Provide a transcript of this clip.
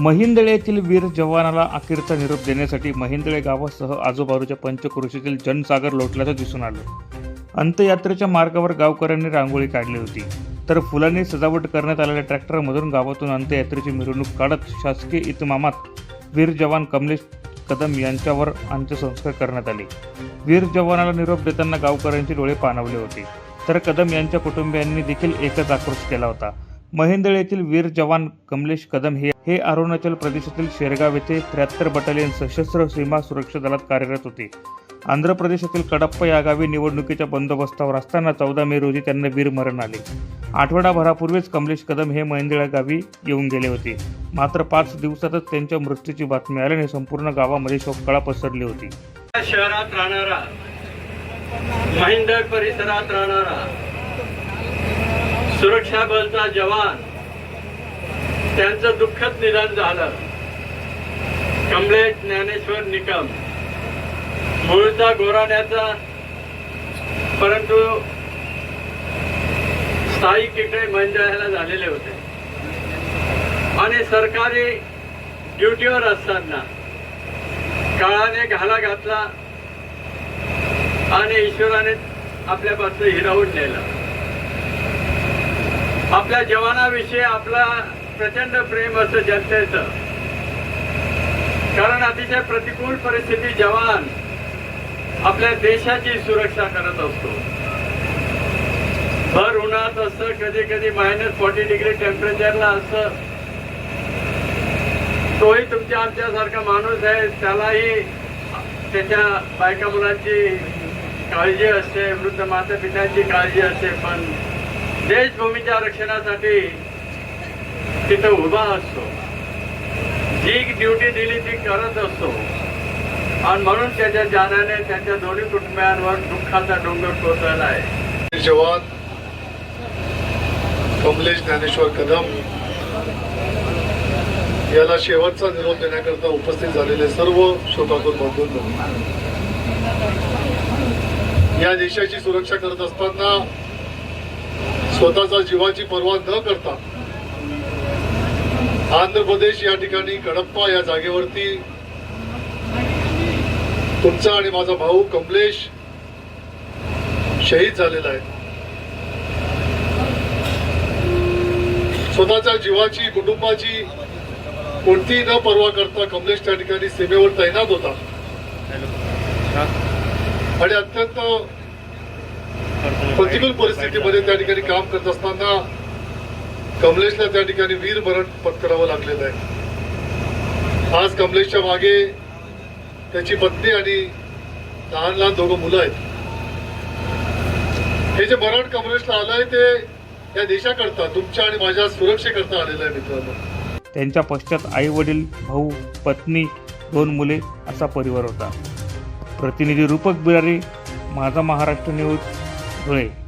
महिंदळे येथील वीर जवानाला अखेरचा निरोप देण्यासाठी महिंदळे गावासह आजूबाजूच्या पंचक्रोशीतील जनसागर लोटल्याचं दिसून आलं. अंत्ययात्रेच्या मार्गावर गावकऱ्यांनी रांगोळी काढली होती. तर फुलांनी सजावट करण्यात आलेल्या ट्रॅक्टरमधून गावातून अंत्ययात्रेची मिरवणूक काढत शासकीय इतमामात वीर जवान कमलेश कदम यांच्यावर अंत्यसंस्कार करण्यात आले. वीर जवानाला निरोप देताना गावकऱ्यांचे डोळे पाणावले होते. तर कदम यांच्या कुटुंबियांनी देखील एकच आक्रोश केला होता. महेंदळ येथील वीर जवान कमलेश कदम हे हे अरुणाचल प्रदेशातील शेरगाव येथे त्र्याहत्तर बटालियन सशस्त्र सीमा सुरक्षा दलात कार्यरत होते. आंध्र प्रदेशातील कडप्पा या गावी निवडणुकीच्या बंदोबस्तावर असताना चौदा मे रोजी त्यांना वीरमरण आले. आठवडाभरापूर्वीच कमलेश कदम हे महेंदळा गावी येऊन गेले होते. मात्र पाच दिवसातच त्यांच्या मृत्यूची बातमी आल्याने संपूर्ण गावामध्ये शोककळा पसरली होती. शहरात राहणारा महेंदळ परिसरात राहणारा सुरक्षा बलचा जवान. त्यांचं दुःखद निधन झालं. कमलेश ज्ञानेश्वर निकम. मूळचा गोराण्याचा परंतु स्थायिक इकडे मंदिराला झालेले होते. आणि सरकारी ड्युटीवर असताना काळाने घाला घातला आणि ईश्वराने आपल्यापासून हिरावून नेलं. आपल्या जवानाविषयी आपला प्रचंड प्रेम असतं जनतेचं. कारण अतिशय प्रतिकूल परिस्थिती जवान आपल्या देशाची सुरक्षा करत असतो. भर उन्हात असतं कधी कधी मायनस फॉर्टी डिग्री टेम्परेचरला असतं तोही तुमच्या आमच्यासारखा माणूस आहे त्यालाही त्याच्या बायका मुलांची काळजी असते वृद्ध माता पित्यांची काळजी असते पण देशभूमीच्या रक्षणासाठी तिथं उभा असतो. जी ड्युटी दिली ती करत असतो. आणि म्हणून त्याच्या जाण्याने त्याच्या दोन्ही कुटुंबियांवर दुःखाचा डोंगर कोसळला आहे. जवान कमलेश ज्ञानेश्वर कदम याला शेवटचा निरोप देण्याकरता उपस्थित झालेले सर्व श्रोतातून बंधूंनो या देशाची सुरक्षा करत असताना स्वतःचा जीवाची पर्वा न करता आंध्र प्रदेश या ठिकाणी कडप्पा या जागेवरती तुमचा आणि माझा भाऊ कमलेश शहीद झालेला आहे. स्वतःच्या जीवाची कुटुंबाची कोणतीही न पर्वा करता कमलेश त्या ठिकाणी सीमेवर तैनात होता. आणि अत्यंत प्रतिकूल परिस्थितीमध्ये त्या ठिकाणी काम करत असताना कमलेशला त्या ठिकाणी वीर मरण पत्करावं लागलेलं आहे. आज कमलेशच्या मागे त्याची पत्नी आणि लहान लहान दोघं मुलं आहेत. हे जे मरण कमलेशला आलंय ते या देशाकरता तुमच्या आणि माझ्या सुरक्षेकरता आलेलं आहे मित्रांनो. त्यांच्या पश्चात आई वडील भाऊ पत्नी दोन मुले असा परिवार होता. प्रतिनिधी रूपक बिरारी माझा महाराष्ट्र न्यूज three.